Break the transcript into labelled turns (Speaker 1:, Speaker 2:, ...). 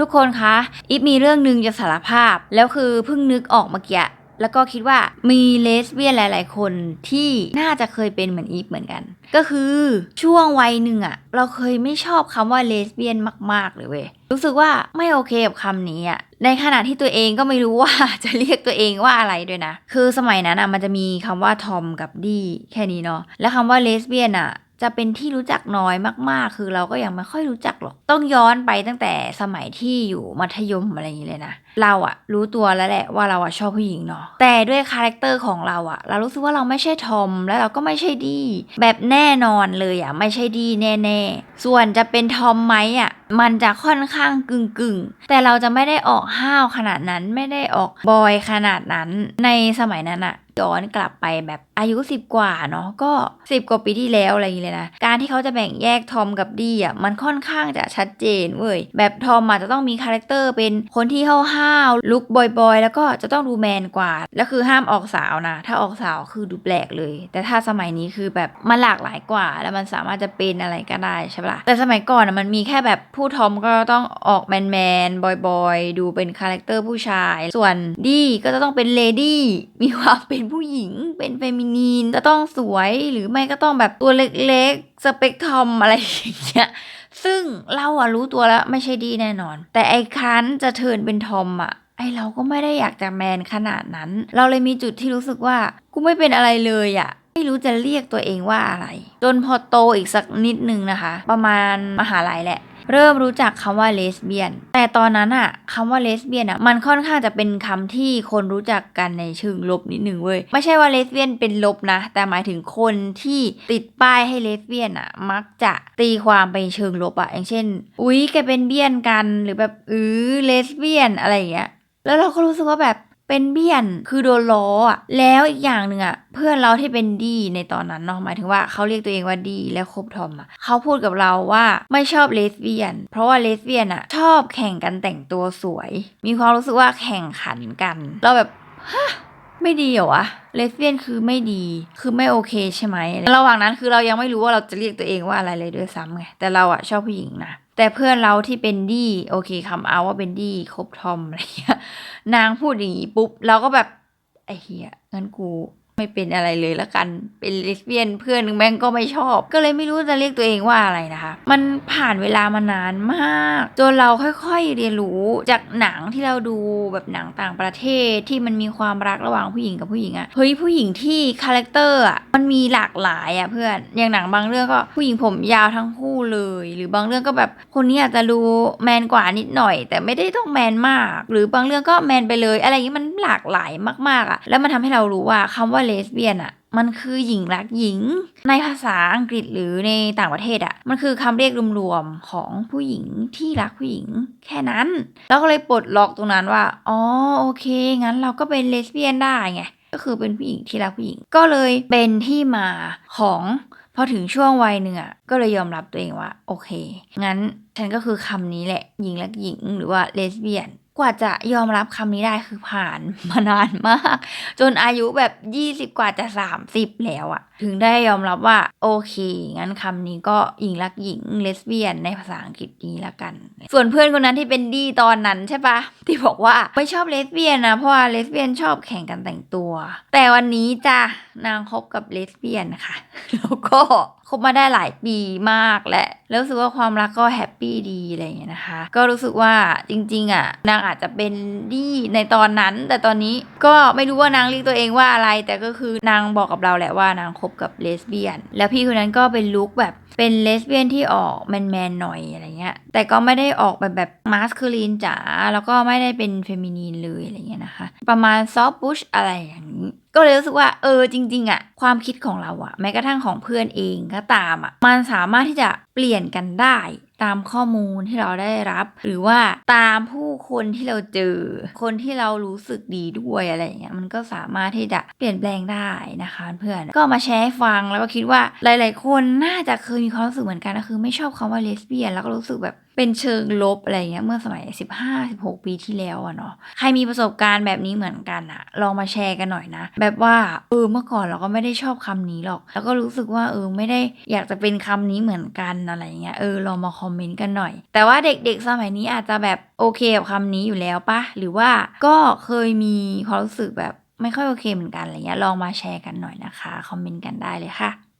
Speaker 1: ทุกคนคะอีฟมีเรื่องหนึ่งจะสารภาพ แล้วคือเพิ่งนึกออกเมื่อกี้แล้วก็คิดว่ามีเลสเบี้ยนหลาย ๆ คนที่น่าจะเคยเป็นเหมือนอีฟเหมือนกัน ก็คือช่วงวัยหนึ่งอะเราเคยไม่ชอบคำว่าเลสเบี้ยนมาก ๆ เลยเว้ยรู้สึกว่าไม่โอเคกับคำนี้อะในขณะที่ตัวเองก็ไม่รู้ว่าจะเรียกตัวเองว่าอะไรด้วยนะ คือสมัยนั้นอะมันจะมีคำว่าทอมกับดีแค่นี้เนาะและคำว่าเลสเบี้ยนอะ จะเป็นที่รู้จักน้อยมากๆ คือเราก็ยังไม่ค่อยรู้จักหรอก ต้องย้อนไปตั้งแต่สมัยที่อยู่มัธยมอะไรอย่างนี้เลยนะ เราอะรู้ตัวแล้วแหละว่าเราอะชอบผู้หญิงเนาะ แต่ด้วยคาแรคเตอร์ของเราอะเรารู้สึกว่าเราไม่ใช่ทอม แล้วเราก็ไม่ใช่ดี แบบแน่นอนเลยอะไม่ใช่ดีแน่ๆ ส่วนจะเป็นทอมไหมอะมันจะค่อนข้างกึ่งๆแต่เราจะไม่ได้ออกห้าวขนาดนั้น ไม่ได้ออกบอยขนาดนั้น ในสมัยนั้นอะย้อนกลับไปแบบ อายุ 10 กว่าเนาะก็ 10 กว่าปีที่แล้วอะไรอย่างเงี้ยเลยนะ การที่เขาจะแบ่งแยกทอมกับดีอะมันค่อนข้างจะชัดเจนเว้ยแบบทอมอาจจะต้องมีคาแรคเตอร์เป็นคนที่ห้าวๆลุคบอยๆ แล้วก็จะต้องดูแมนกว่า แล้วคือห้ามออกสาวนะ ถ้าออกสาวคือดูแปลกเลย แต่ถ้าสมัยนี้คือแบบมันหลากหลายกว่า แล้วมันสามารถจะเป็นอะไรก็ได้ใช่ปะล่ะแต่สมัยก่อนอะมันมีแค่แบบผู้ทอมก็ต้องออกแมนๆบอยๆ ดูเป็นคาแรคเตอร์ผู้ชาย ส่วนดีก็จะต้องเป็นเลดี้มีความเป็นผู้หญิงเป็นเฟมินนีนจะต้องสวยหรือไม่ก็ต้องแบบตัวเล็กๆ สเปกทอมอะไรอย่างเงี้ยซึ่งเราอะรู้ตัวแล้วไม่ใช่ดีแน่นอน แต่ไอ้คันจะเทินเป็นทอมอะไอเราก็ไม่ได้อยากจะแมนขนาดนั้น เราเลยมีจุดที่รู้สึกว่ากูไม่เป็นอะไรเลยอะไม่รู้จะเรียกตัวเองว่าอะไร จนพอโตอีกสักนิดนึงนะคะ ประมาณมหาลัยแหละ เริ่มรู้จักคำว่าเลสเบี้ยน แต่ตอนนั้นอะคำว่าเลสเบี้ยนอะมันค่อนข้างจะเป็นคำที่คนรู้จักกันในเชิงลบนิดนึงเว้ย ไม่ใช่ว่าเลสเบี้ยนเป็นลบนะ แต่หมายถึงคนที่ติดป้ายให้เลสเบี้ยนอะมักจะตีความไปเชิงลบอะอย่างเช่น อุ๊ยแกเป็นเบี้ยนกันหรือแบบอือเลสเบี้ยนอะไรอย่างเงี้ย แล้วเราก็รู้สึกว่าแบบ เป็นเบี้ยนคือโดนล้ออะแล้วอีกอย่างหนึ่งอะเพื่อนเราที่เป็นดีในตอนนั้นเนาะหมายถึงว่าเขาเรียกตัวเองว่าดีแล้วคบทอมอะเขาพูดกับเราว่าไม่ชอบเลสเบี้ยน เพราะว่าเลสเบี้ยนอะชอบแข่งกันแต่งตัวสวย มีความรู้สึกว่าแข่งขันกัน เราแบบฮะไม่ดีเหรอวะเลสเบี้ยนคือไม่ดี คือไม่โอเคใช่ไหม ระหว่างนั้นคือเรายังไม่รู้ว่าเราจะเรียกตัวเองว่าอะไรเลยด้วยซ้ำไง แต่เราอะชอบผู้หญิงนะ แต่เพื่อนเราที่เป็นดี้โอเคคำเอาว่าเป็นดี้คบทอมอะไรเงี้ยนางพูดอย่างนี้ปุ๊บเราก็แบบไอ้เหี้ยงั้นกู ไม่เป็นอะไรเลยละกัน เป็นเลสเบี้ยนเพื่อนแม่งก็ไม่ชอบ ก็เลยไม่รู้จะเรียกตัวเองว่าอะไรนะคะ มันผ่านเวลามานานมากจนเราค่อยๆเรียนรู้จากหนังที่เราดูแบบหนังต่างประเทศที่มันมีความรักระหว่างผู้หญิงกับผู้หญิงอะเฮ้ยผู้หญิงที่คาแรคเตอร์อะมันมีหลากหลายอะเพื่อนอย่างหนังบางเรื่องก็ผู้หญิงผมยาวทั้งคู่เลย หรือบางเรื่องก็แบบคนนี้อาจจะดูแมนกว่านิดหน่อย แต่ไม่ได้ต้องแมนมาก หรือบางเรื่องก็แมนไปเลย อะไรอย่างนี้มันหลากหลายมากๆอะแล้วมันทำให้เรารู้ว่าคำว่าเลสเบี้ยนอะมันคือหญิงรักหญิง ในภาษาอังกฤษหรือในต่างประเทศอะมันคือคำเรียกรวมๆของผู้หญิงที่รักผู้หญิงแค่นั้น แล้วก็เลยปลดล็อกตรงนั้นว่าอ๋อโอเค งั้นเราก็เป็นเลสเบี้ยนได้ไงก็คือเป็นผู้หญิงที่รักผู้หญิง ก็เลยเป็นที่มาของพอถึงช่วงวัยหนึ่งอะก็เลยยอมรับตัวเองว่า โอเค งั้นฉันก็คือคำนี้แหละ หญิงรักหญิงหรือว่าเลสเบี้ยน กว่าจะยอมรับคำนี้ได้คือผ่านมานานมาก จนอายุแบบ20กว่าจะ30แล้วอะถึงได้ยอมรับว่า โอเค งั้นคำนี้ก็หญิงรักหญิงเลสเบี้ยนในภาษาอังกฤษนี้ละกัน ส่วนเพื่อนคนนั้นที่เป็นดีตอนนั้นใช่ปะที่บอกว่าไม่ชอบเลสเบี้ยนนะเพราะว่าเลสเบี้ยนชอบแข่งกันแต่งตัว แต่วันนี้จ้ะ นางคบกับเลสเบี้ยนค่ะ แล้วก็คบมาได้หลายปีมากแหละ แล้วรู้สึกว่าความรักก็แฮปปี้ดีอะไรอย่างเงี้ยนะคะ ก็รู้สึกว่าจริงๆอะนางอาจจะเป็นดีในตอนนั้น แต่ตอนนี้ก็ไม่รู้ว่านางเรียกตัวเองว่าอะไร แต่ก็คือนางบอกกับเราแหละว่านางคบกับเลสเบี้ยน แล้วพี่คนนั้นก็เป็นลุคแบบเป็นเลสเบี้ยนที่ออกแมนๆหน่อยอะไรเงี้ย แต่ก็ไม่ได้ออกแบบแบบมาสคูลีนจ๋าแล้วก็ไม่ได้เป็นเฟมินีนเลยอะไรเงี้ยนะคะ ประมาณซอฟต์บุชอะไรอย่างนี้ก็เลยรู้สึกว่าเออจริง ๆอะความคิดของเราอะแม้กระทั่งของเพื่อนเองก็ตามอะมันสามารถที่จะเปลี่ยนกันได้ ตามข้อมูลที่เราได้รับ หรือว่าตามผู้คนที่เราเจอ คนที่เรารู้สึกดีด้วยอะไรอย่างเงี้ยมันก็สามารถที่จะเปลี่ยนแปลงได้นะคะเพื่อนก็มาแชร์ให้ฟังแล้วก็คิดว่าหลาย ๆ คนน่าจะเคยมีความรู้สึกเหมือนกันก็คือไม่ชอบคำว่าเลสเบี้ยนแล้วก็รู้สึกแบบเป็นเชิงลบอะไรเงี้ยเมื่อสมัย 15-16 ปีที่แล้วอะเนาะใครมีประสบการณ์แบบนี้เหมือนกันอะลองมาแชร์กันหน่อยนะ แบบว่าเออเมื่อก่อนเราก็ไม่ได้ชอบคำนี้หรอก แล้วก็รู้สึกว่าเออไม่ได้อยากจะเป็นคำนี้เหมือนกันอะไรเงี้ยเออลองมาคอมเมนต์กันหน่อย แต่ว่าเด็กๆสมัยนี้อาจจะแบบโอเคกับคำนี้อยู่แล้วปะหรือว่าก็เคยมีความรู้สึกแบบไม่ค่อยโอเคเหมือนกันอะไรเงี้ยลองมาแชร์กันหน่อยนะคะคอมเมนต์กันได้เลยค่ะ